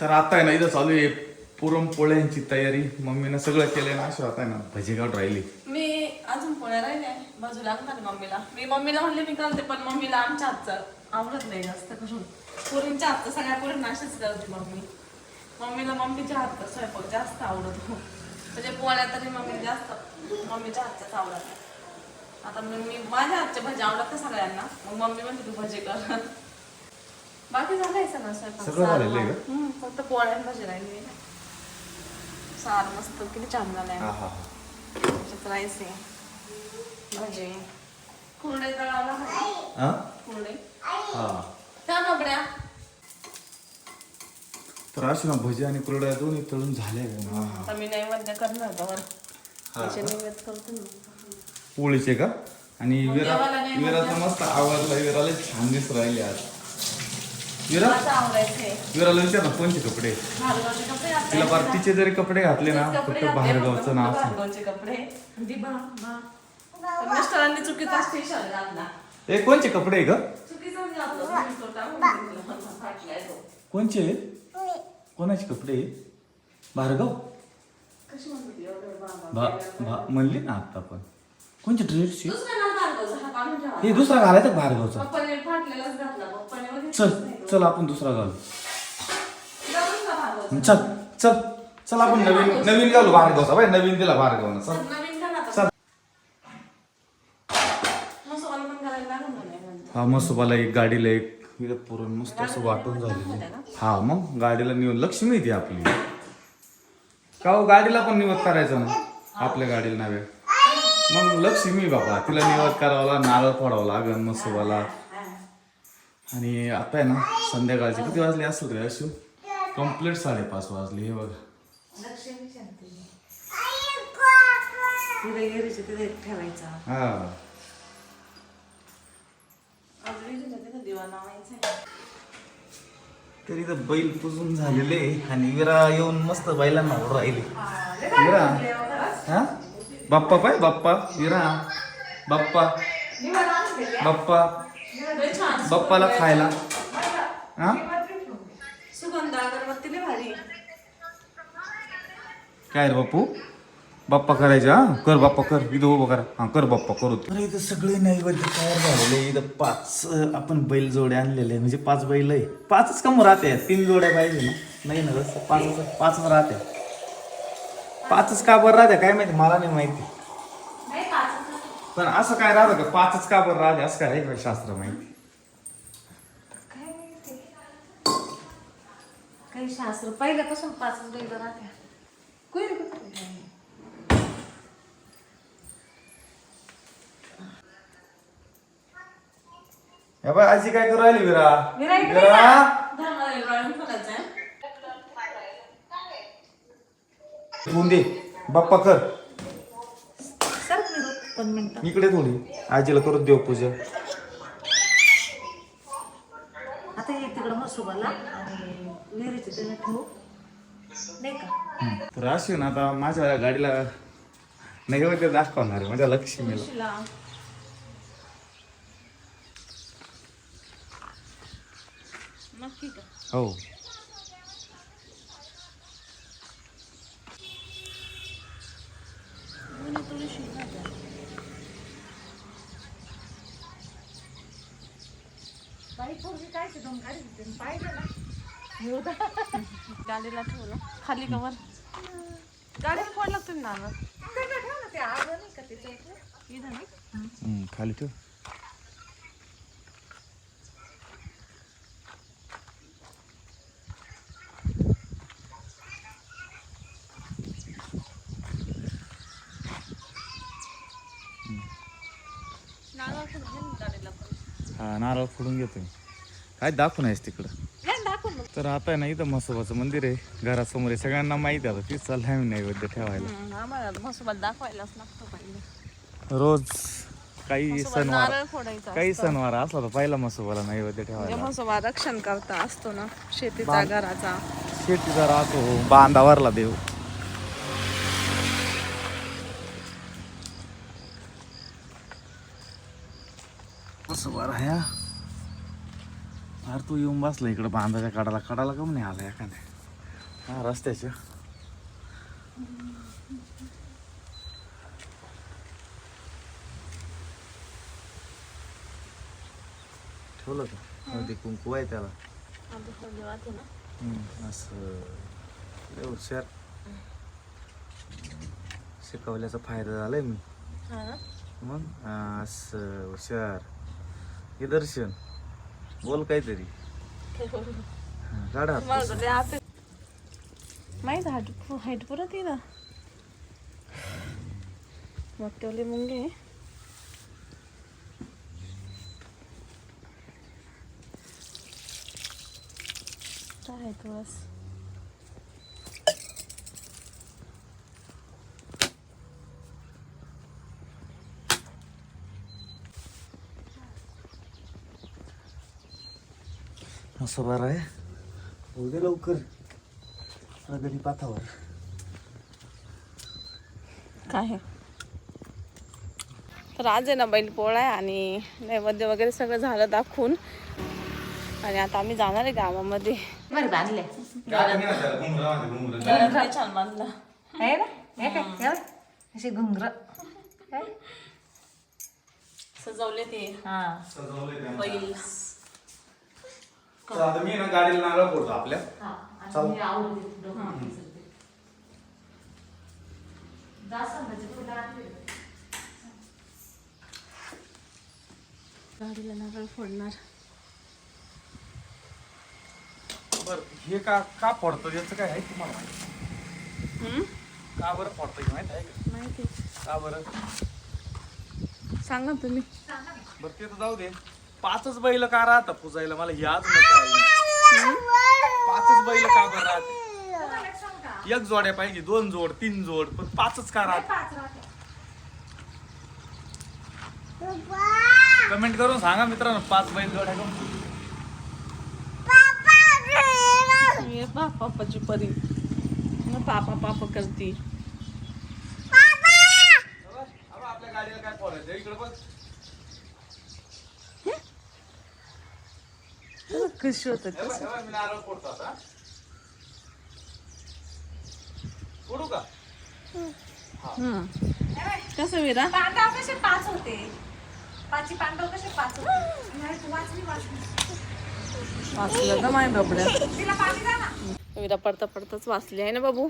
तर आता आहे ना इथं चालू आहे. पुरणपोळ्यांची तयारी. मम्मीनं सगळं केलंय ना अशी आता आहे ना. भजी काढून राहिली. मी अजून पोळ्या राहिल्या बाजू लागणार मम्मीला. मी मम्मीला म्हणले मी करते पण मम्मीला आमच्या हातचं आवडत नाही जास्त करून. पुरींच्या हातचं सगळ्या पुरी नाशीच करते मम्मी. मम्मीला मम्मीच्या हातचा स्वयंपाक जास्त आवडतो म्हणजे पोळ्या तरी मम्मी जास्त मम्मीच्या हातच्याच आवडत आता मी मी माझ्या हातचे भजी आवडत सगळ्यांना. मग मम्मी म्हणते तू भजी कर. बाकी झालंय सगळं सगळं झालेलं आहे. हम्म, फक्त पोळ्या भजी राहिली सार मस्त किती छान झालंय. हा हा त्याच्यात राईस आहे भाजी कुरडे तळाला हा कुरडे हा. त्या बबड्या तर अशी ना भजी आणि कुरड्या दोन्ही तळून झाले आता मी नैवेद्य करणार त्याचे नैवेद्य करतो पोळीचे का? आणि विरा देवाला नाही विराचं मस्त आवडला विराला छान दिसू राहिले आज. विरा? विराला विचार ना कोणते कपडे. तिला बार तिचे जरी कपडे घातले ना कपडे फक्त बाहेरगावचं नाव कपडे. दी बा बा पण मिस्टरांनी चुकीचा असते शर्ट घातला. ए कोणचे कपडे आहे ग चुकीचाच तो. कोणचे? कोणाचे कपडे? भा म्हणली ना आता पण. कोणचे ड्रेसचे दुसरा नाव भार्गवचा, हा. हे दुसरा घालायचा बघितलंच चल. चल आपण दुसरा घालू. चल चल चल आपण नवीन नवीन घालू भार्गवचा बाय नवीन दिला भार्गवनं चल. चल, लागलं. हा मसोबाला एक गाडीला एक पुरण मस्त असं वाटून झालेलं हा मग गाडीला निवड लक्ष्मी येते आपली. का हो, गाडीला पण निवड करायचं ना? आपल्या गाडीला नव्हे. मग लक्ष्मी बाबा तिला निवड करावा नारळ फोडावं लागन मसोबाला. आणि आता आहे ना संध्याकाळचे किती वाजले असेल रे अशू कंप्लीट साडेपाच वाजले हे बघा. हा. तरी तर बैल पुजून झालेले आणि विरा येऊन मस्त बैलांना राहिले. विरा. हा? बाप्पा पाय बाप्पा. विरा. बाप्पा. बाप्पा. बाप्पाला खायला. हा? सुगंध भारी. काय रे बाप्पू बाप्पा करायचा हा? कर बाप्पा कर. इथं उभं करा. हा कर बाप्पा करू अरे इथं सगळे नैवेद्य तयार झालेले इथं पाच अं, आपण बैल जोडे आणलेले म्हणजे पाच बैल आहे. पाचच कम राहते. तीन जोड्या पाहिजे ना? नाही ना तसं पाच पाच राहते. पाचच का बरं राहते? काय माहिती? मला नाही माहिती. पण असं काय राहतं का? पाचच का बरं राहते? असं काय आहे का शास्त्र माहिती? काही शास्त्र. पहिल्यापासून पाच बैल राहत्या. कुठे हे बाय आजी काय करू राहिली विरा? विरा? इकडे विरा दे बाप्पा कर. सर मिनिटं. इकडे थोडी. आजीला करू देव पूजा. आता हे तिकडं मसुबाला आणि विहिरीचे तिथे ठेवू नाही का? तर अशी ना आता माझ्या गाडीला नैवेद्य दाखवणार आहे माझ्या लक्ष्मीला. शिला नक्की का हो. गाडीला ठेवलं. खाली कवर. गाडीला फोड लागतो ना नाही हम्म, खाली ठेव नारळ फोडून घे ना गाडीला पण. हा नारळ फोडून घेतो मी काय दाखवून आहेस तिकडं? मग. तर आता आहे ना इथं मसोबाचं मंदिर आहे. घरासमोर आहे. सगळ्यांना माहिती आहे आता तीच चाललंय आम्ही नैवेद्य ठेवायला. हम्म, आम्हाला मसोबात दाखवायलाच लागतो पहिले. रोज काही सणवार नारळ फोडायचा काही सणवार असला तर पहिला मसोबाला नैवेद्य म्हणजे ठेवायला मसोबा रक्षण करता असतो ना शेतीचा घराचा. शेतीचा राहतो बांधावरला देव. ह्या अरे तू येऊन बसला इकडं बांधाच्या कडाला. कडाला कम नाही आला एखाद्या हा रस्त्याच्या. ठेवलं का? कुंकू आहे त्याला. असं. हुशार शिकवल्याचा फायदा झालाय मी. मग असं हुशार हे दर्शन. बोल काहीतरी. काढा माहीत हाईट हाईट पुरत ना. मग तेवढे मुंगे काय आहे असं बरं आहे. होऊ दे लवकर. प्रगती पाथावर काय तर आज आहे ना बैल पोळा आहे आणि नैवेद्य वगैरे सगळं झालं दाखवून. आणि आता आम्ही जाणार आहे गावामध्ये. बरं बांधले. काय छान बांधला. आहे ना? हे काय? एवढं? अशी घुंगर. सजवले ते. हा. बैल. आता मी ना गाडीला नारळ फोडतो आपल्या. गाडीला नारळ फोडणार. बर हे का का फोडतो? याचं काय आहे तुम्हाला माहिती? हम्म? का बरं फोडतो हे माहीत आहे का? माहिती. का बरं? सांगा तुम्ही. बरं ते तर जाऊ दे. पाचच बैल का राहतात पुजायला? मला हे आज माहीत पाचच बैल का बरं राहते? एक जोड्या पाहिजे दोन जोड तीन जोड पण पाचच का राहत? कमेंट करून सांगा मित्रांनो पाच बैल जोड्या पा पापाची परी. पापा पापा करती आपल्या गाडीला काय इकडे कशी होत कसं विरा? पांडव कसे पाच होते? पाची पांडव कसे पाच होते? नाही, तू वाचली वाचली वाचलं का माय बाबड्या? तिला पाणी द्या ना. विरा पडता पडताच वाचली आहे ना बाबू.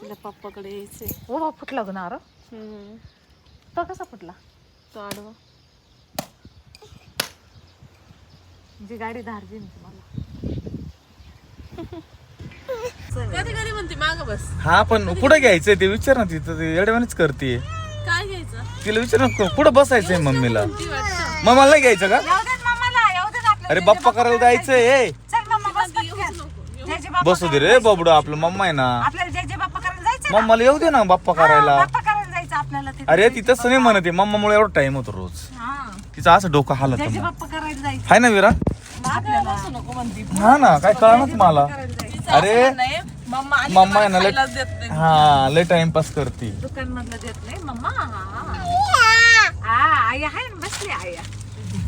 तिला पप्पाकडे यायचंय. हो फुटला गं नारळ. तो कसा फुटला? तो आडवा. जी गाडी धारली ना तुम्हाला. कधी कधी म्हणते माग बस. हा पण पुढे घ्यायचंय ते विचार ना तिथं ते करते. काय घ्यायचं? तिला विचार ना पुढे बसायचंय मम्मीला? मम्माला नाही घ्यायचं का? अरे बाप्पा करायला जायचंय ए. चल मम्मा बस दे रे बाबडू आपलं मम्मा आहे ना. आपल्याला जय जय बाप्पा करायला जायचं ना? मम्माला येऊ दे ना बाप्पा करायला. बाप्पा करायला जायचं आपल्याला तिथे. अरे ती तसं नाही म्हणते मम्मामुळे एवढा टाइम होतो रोज. हा. तिचं असं डोकं हालत करायला जायचं. हाय ना विरा? आपल्याला बसू नको म्हणती हा ना काय कळणार मला. अरे नाही मम्मा आहे ना लय खायलाच देत नाही हा लय टाइमपास करते. दुकान मधलं देत नाही मम्मा. आई आहे ना बसली आई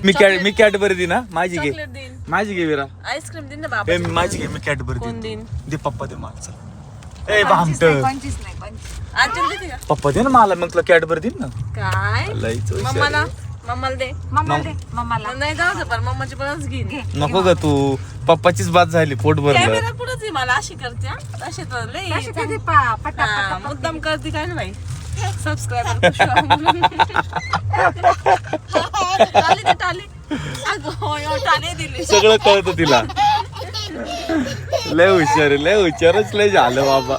मी कॅड मी कॅडबरी दे ना माझी घे. चॉकलेट देईन. माझी घे विरा. आईस्क्रीम देईन ना बाबा मी माझी घे मी कॅडबरी कोण दे देईन? दे पप्पा दे मला चल. ए भामट. पंचवीस नाही पंचवीस. आजल देते का? पप्पा दे ना मला मग तुला कॅडबरी दे ना. काय? लईच हुशार आहे. मम्माला दे. मम्मा दे मम्माला नाही जाऊ दे पण मम्माची घे नको ग तू. पप्पाचीच बात झाली पोट भरलं. कॅमेरा पुढेच आहे मला अशी करते हा. अशी तर लई अशी कधी पा पटा हा, मुद्दाम करते काय ना बाई. सबस्क्राईबर टाली दे टाली. अगं हो एवढं टाली दिली. सगळं कळतं तिला. लय हुशार आहे, लय हुशारच लय झालं बाबा.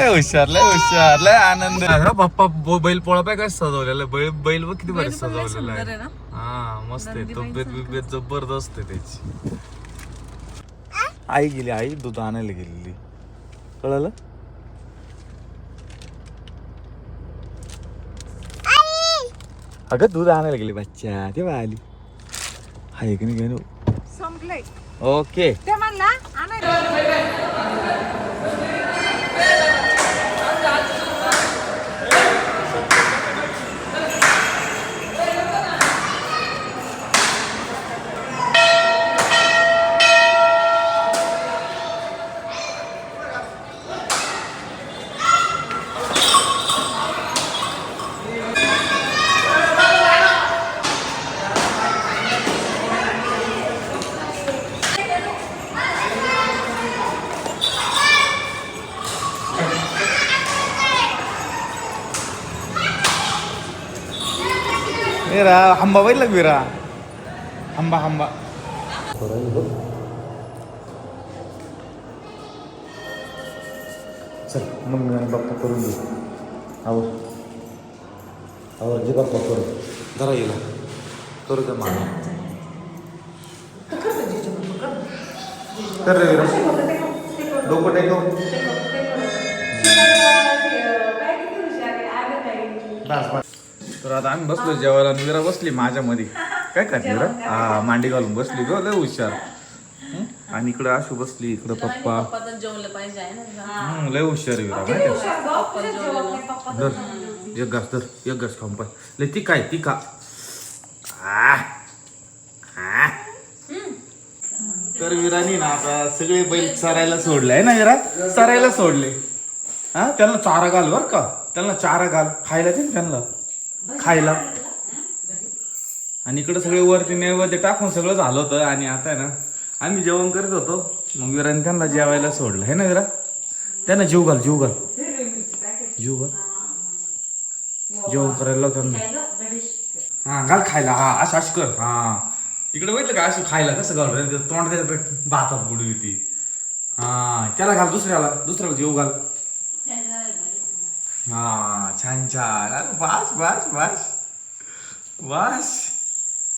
लय हुशार लय हुशार लय आनंद. ब- बैल पोळा पाय काय सजवलेला. बैल बैल बघ किती भारी लय सजवलेला सुंदर आहे. हा मस्त आहे. तब्येत बिब्येत जबरदस्त आहे त्याची. आई गेली आई दूध आणायला गेलेली. कळलं? अगं दूध आणायला गेली बच्चा. तेव्हा आली. हाय की नाही? संपलंय. ओके. ते म्हणला आणायला. हंबा बैल विरा हंबा हंबा चल मम्मी आणि बाप्पा करून घे आवर आवर जे बाप्पा करू जरा येईल करू का मागे कर रे डोकं टेकव बस बस तर आता आम्ही बसलो जेवायला आणि विरा बसली माझ्यामध्ये काय करते विरा हा मांडी घालून बसली ग लय हुशार. हं? आणि इकडं आशू बसली इकडं पप्पा. पप्पा तर जेवलं पाहिजे आहे ना हं, लय हुशार आहे विरा माहिती आहे? धर एक घास धर एक घास खाऊन पाय लय ती काय ती का आ, आ. तर विरानी ना आता सगळे बैल चरायला सोडले आहे ना विरा चरायला सोडले. हा त्यांना चारा घाल बर का. त्यांना चारा घाल. खायला दे ना त्यांना. खायला. आणि इकडं सगळे वरती नैवेद्य टाकून सगळं झालं होतं आणि आता आहे ना आम्ही जेवण करत होतो. मग विरान त्यांना जेवायला सोडलं. हे ना विरा? त्यांना जीव घाल जीव घाल. जीव घाल. जेवण करायला त्यांना. हा घाल खायला. हा असं असं कर. हा. तिकडे बघितलं का असं खायला? कसं घाल? तोंड त्याच्यात भातात बुडू होती हा त्याला घाल दुसऱ्याला. दुसऱ्याला जीव घाल. हा छान छान अरे बस बस बस बस